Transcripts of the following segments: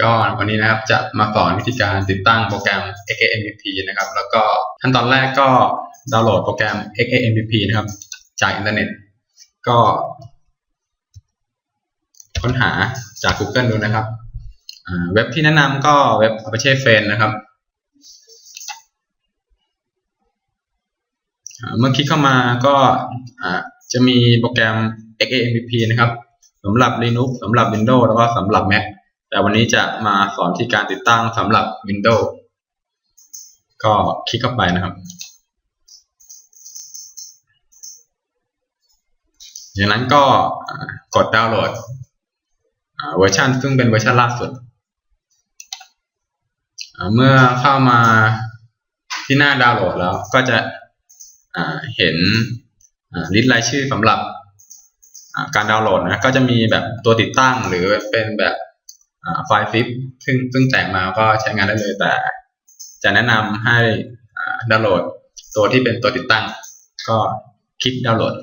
ก็วันนี้นะครับจะมาสอนวิธีการติดตั้งโปรแกรม XAMPP นะครับ แล้วก็ขั้นตอนแรกก็ดาวน์โหลดโปรแกรม XAMPP นะครับ จากอินเทอร์เน็ต ก็ ค้นหาจาก Google ดูนะครับ เว็บที่แนะนำก็เว็บ Apache Friend นะครับ เมื่อคลิกเข้ามาก็จะมีโปรแกรม XAMPP นะครับสำหรับ Linux สำหรับ Windows แล้วก็สำหรับ Mac แต่วันนี้จะมาสอนที่การติดตั้งสำหรับ Windows ก็คลิกเข้าไปนะครับจากนั้นก็กดดาวน์โหลดเวอร์ชันซึ่งเป็นเวอร์ชันล่าสุด เมื่อเข้ามาที่หน้าดาวน์โหลดแล้วก็จะเห็นลิสต์รายชื่อสำหรับการดาวน์โหลดนะก็จะมีแบบตัวติดตั้งหรือเป็นแบบ ไฟล์ซิปซึ่งซึ่งแต่งมาก็ใช้งานได้เลยแต่ จะแนะนำให้ดาวน์โหลดตัวที่เป็นตัวติดตั้ง ก็คลิกดาวน์โหลด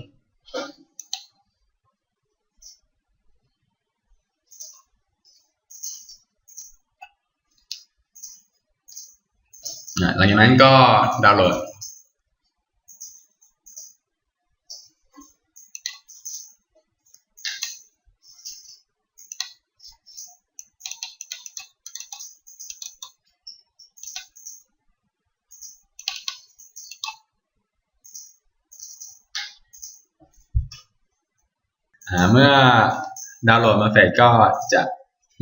หลังจากนั้นก็ดาวน์โหลด เมื่อดาวน์โหลดมาเสร็จก็จะ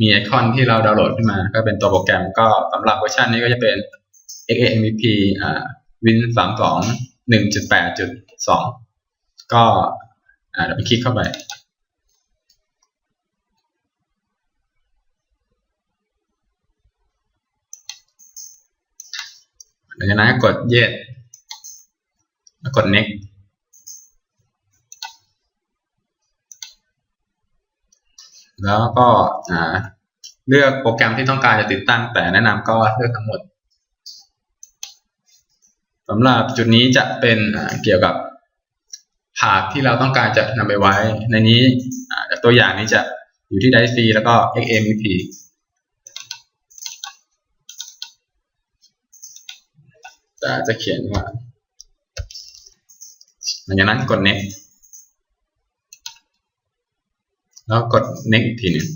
มีไอคอนที่เราดาวน์โหลดขึ้นมา ก็เป็นตัวโปรแกรมก็สำหรับเวอร์ชันนี้ก็จะเป็น XAMPP อ่า Win สามสองหนึ่งจุดแปดจุดสองก็อ่าเดี๋ยวไปคลิกเข้าไปหลังจากนั้นก็กด yes แล้วกด next แล้วก็เลือกโปรแกรมที่ต้องการจะติดตั้ง แต่แนะนำก็เลือกทั้งหมดสำหรับจุดนี้จะเป็นเกี่ยวกับผาดที่เราต้องการจะนำไปไว้ ในนี้ตัวอย่างนี้จะอยู่ที่ Drive C แล้วก็ XAMPP แต่จะเขียนว่าหลังจากนั้นกด next แล้วกด next อีกทีหนึ่ง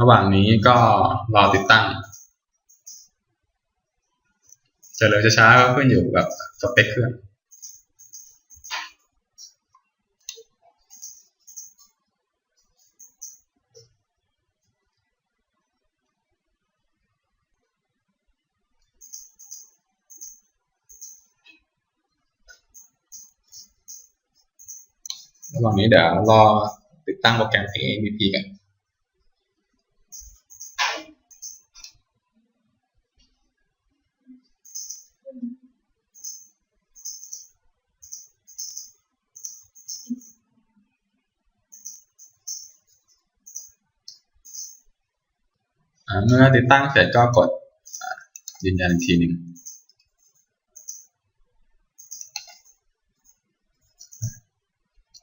ระหว่างนี้ก็รอติดตั้ง จะเร็วจะช้าก็ขึ้นอยู่กับสเปคเครื่อง ระหว่างนี้เดี๋ยวรอติดตั้งโปรแกรม AMPP กันเมื่อติดตั้งเสร็จก็กดยืนยันอีกทีหนึ่ง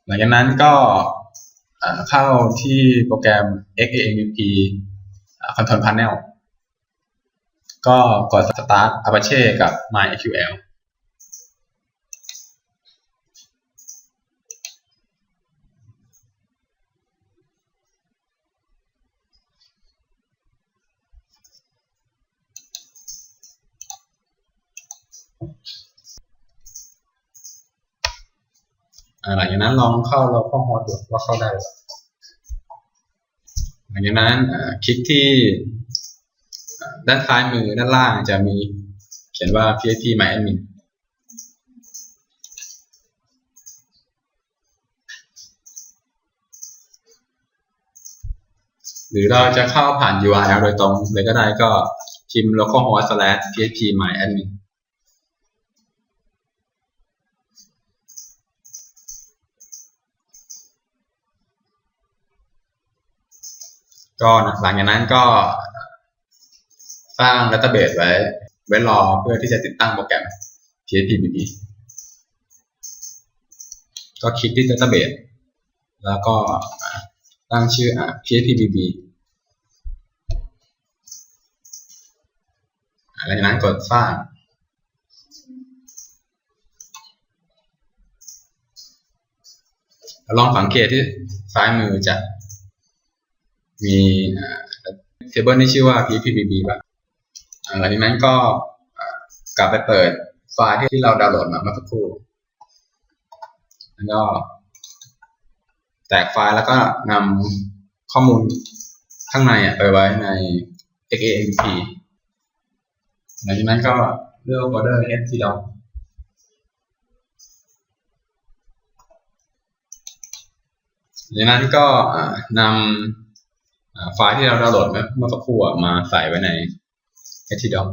หลังจากนั้นก็เข้าที่โปรแกรม XAMPP Control Panel ก็กด Start Apache กับ MySQL หลังจากนั้นลองเข้าเราข้อฮอตดูว่าเข้าได้หรือเปล่าหลังจากนั้นอ่าคลิกที่อ่าด้านซ้ายมือด้านล่างจะมีเขียนว่า php myadmin หรือเราจะเข้าผ่าน URL โดยตรงเลยก็ได้ก็พิมพ์ localhost ก็หลังจากนั้นก็สร้างดัตเตอร์เบสไว้ ไว้รอเพื่อที่จะติดตั้งโปรแกรม PHP BB ก็คลิกที่ database แล้วก็ตั้งชื่ออ่า phpbb หลังจากนั้นกดสร้างลองสังเกตที่ซ้ายมือจะ มีเทเบิลที่ชื่อว่า phpbb ป่ะอ่าหลังจากนั้นก็กลับไปเปิดไฟล์ที่เราดาวน์โหลดมาเมื่อสักครู่แล้วก็แตกไฟล์แล้วก็นำข้อมูลข้างในไปไว้ใน XAMP หลังจากนั้นก็เลือกโฟลเดอร์ htdoc จากนั้นก็อ่านำ ไฟล์ที่เราดาวน์โหลดเมื่อสักครู่มาใส่ไว้ใน htdoc